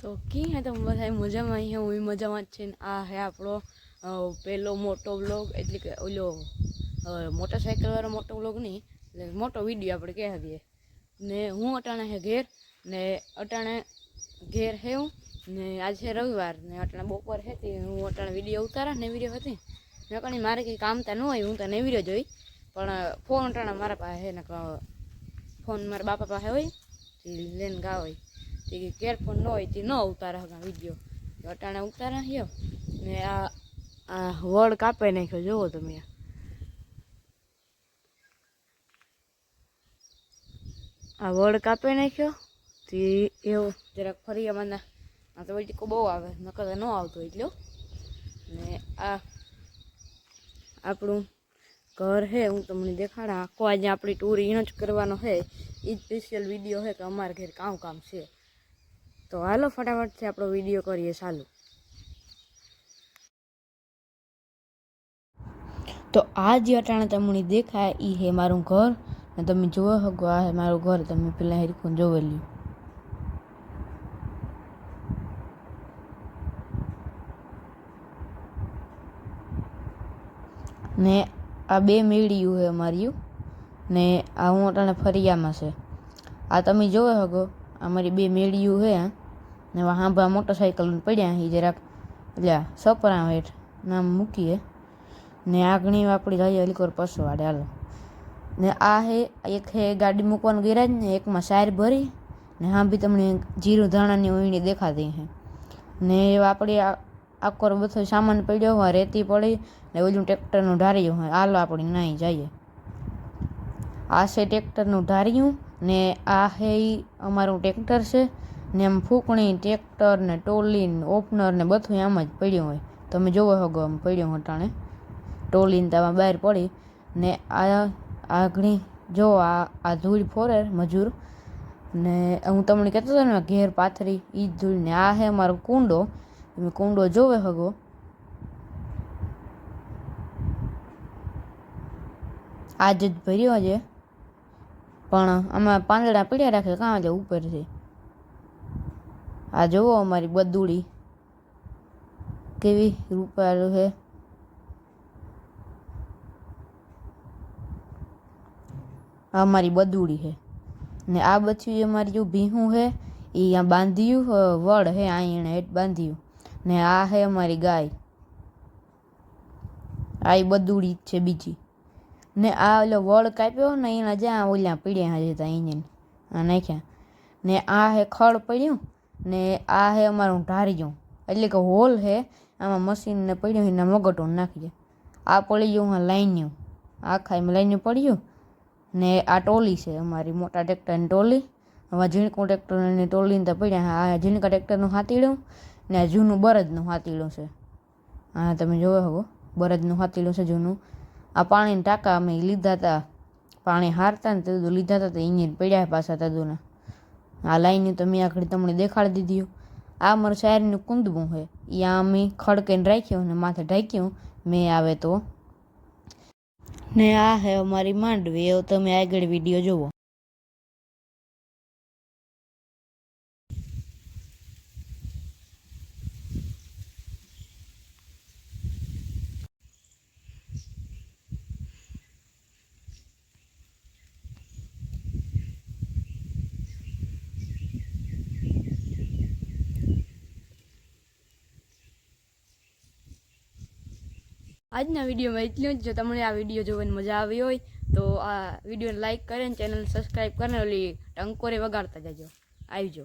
તો કી હે તો બધા મજામાં? અહીંયા હું મજામાં જ છે ને આ હે આપણો પહેલો મોટો બ્લોગ એટલે કે ઓલો મોટરસાઇકલવાળો મોટો બ્લોગ નહીં. એટલે મોટો વીડિયો આપણે કહે શકીએ ને હું અટાણે હે ઘેર, ને અટાણે ઘેર હે હું, ને આજે રવિવાર, ને અટાણે બપોર હતી હું અટાણે વીડિયો ઉતારા ને વીડિયો હતી. મેં કણી મારે કંઈ કામ તા ન હોય, હું તો ને વીડિયો જોઈ. પણ ફોન અટાણે મારા પાસે હે ને ફોન મારા બાપા પાસે હોય લેન ગા હોય તે કેરફોન ન હોય તે ન ઉતારા હગા વીડિયો. અટાણે ઉતારા હયો ને આ આ વડ કાપે નાખ્યો જોવો તમે આ. વડ કાપી નાખ્યો, તે એવો જરાક ફરી અમારના આ તો વળી બહુ આવે, નકર ન આવતો એટલો ને આ આપણું ઘર હે, હું તમને દેખાડા. આખો આજે આપણી ટૂર એનો જ કરવાનો છે એ જ સ્પેશિયલ વીડિયો છે કે અમારા ઘેર કામ કામ છે. તો હાલો ફટાફટથી આપણો વીડિયો કરીએ ચાલુ. તો આ જે અટાણે તમને દેખાય એ હે મારું ઘર, ને તમે જોવો શકો આ હે મારું ઘર, તમે પેલા હેરખું જોવેલ્યું ને આ બે મેળિયું છે અમારી ને આ હું અટાણે ફરિયામાં છે. આ તમે જોવો શકો અમારી બે મેળિયું છે ને હાંભા મોટરસાઇકલ પડ્યા એ જરાક. એટલે સપરા હેઠ નામ મૂકીએ. ને આગણી આપણી જઈએ અલીકોર પસવાડે હાલો. ને આ હે, એક હે ગાડી મૂકવાનું ગેરાજ ને એકમાં સાયર ભરી ને હા બી તમને જીરું ધાણાની વીણી દેખાતી હે. ને આપણે આખો બધો સામાન પડ્યો હોય, રેતી પડી ને ઓલું ટ્રેક્ટરનું ઢાર્યું હોય. હાલો આપણે નાઈ જઈએ. આ છે ટ્રેક્ટરનું ઢાર્યું ને આ હે અમારું ટ્રેક્ટર છે. ને એમ ફૂંકણી, ટ્રેક્ટર ને ટોલી ને ઓપનર ને બધું આમ જ પડ્યું હોય. તમે જોવો હગો આમ પડ્યું હટાણે ટોલીને તામાં બહાર પડી. ને આ આગણી જો આ આ ધૂળ ફોરે મજૂર. ને હું તમને કહેતો હતો ને, ઘેર પાથરી એ જ ધૂળ ને આ હે અમારો કુંડો. તમે કુંડો જોવે હગો આજ જ ભર્યો છે. પણ આમાં પાંદડા પડ્યા રાખે, કાં છે ઉપરથી? આ જુઓ અમારી બદુડી. કેવી રૂપાળું છે આ અમારી બદુડી છે ને આ બચ્યું અમારી જો ભીહું છે એ અહીંયા બાંધ્યું વડ હે અહીં એણે હેઠ બાંધ્યું. ને આ હે અમારી ગાય. આ ઈ બદુડી છે બીજી. ને આ ઓલો વડ કાપ્યો ને એના જ્યાં ઓલા પીડ્યા ત્યાં અહીંયા આ નાખ્યા. ને આ હે ખડ પડ્યું ને આ હે અમારું ઢારિયું એટલે કે હોલ હે, આમાં મશીનને પડ્યું એના મગટું નાખી આ પડી ગયું હા લાઈન્યું. આખા એમાં લાઈન્યું પડ્યું ને આ ટોલી છે અમારી, મોટા ટ્રેક્ટરની ટોલી. હવે ઝીણકું ટ્રેક્ટરની ટોલીને તો પડ્યા આ ઝીણકા ટ્રેક્ટરનું હાતીડું ને આ જૂનું બરદનું હાતીડું છે. હા, તમે જોયો હો બરદનું હાથીડું છે જૂનું. આ પાણીના ટાંકા અમે લીધા હતા પાણી હારતા ને તે લીધા હતા તો અહીંયા પડ્યા પાછા તદુના. આ લાઈન તો મેં આખડી તમને દેખાડી દીધી આ મારું શાયરીનું કુંદબું છે એ આ મેં ખડકીને રાખ્યું ને માથે ઢાંક્યું. મેં આવે તો. ને આ હે અમારી માંડવી. એવો તમે આગળ વીડિયો જુઓ. આજના વિડીયોમાં એટલું જ. જો તમને આ વીડિયો જોવાની મજા આવી હોય, તો આ વિડીયોને લાઇક કરીને ચેનલ સબસ્ક્રાઈબ કરીને ઓલી ટંકોરે વગાડતા જજો. આવજો.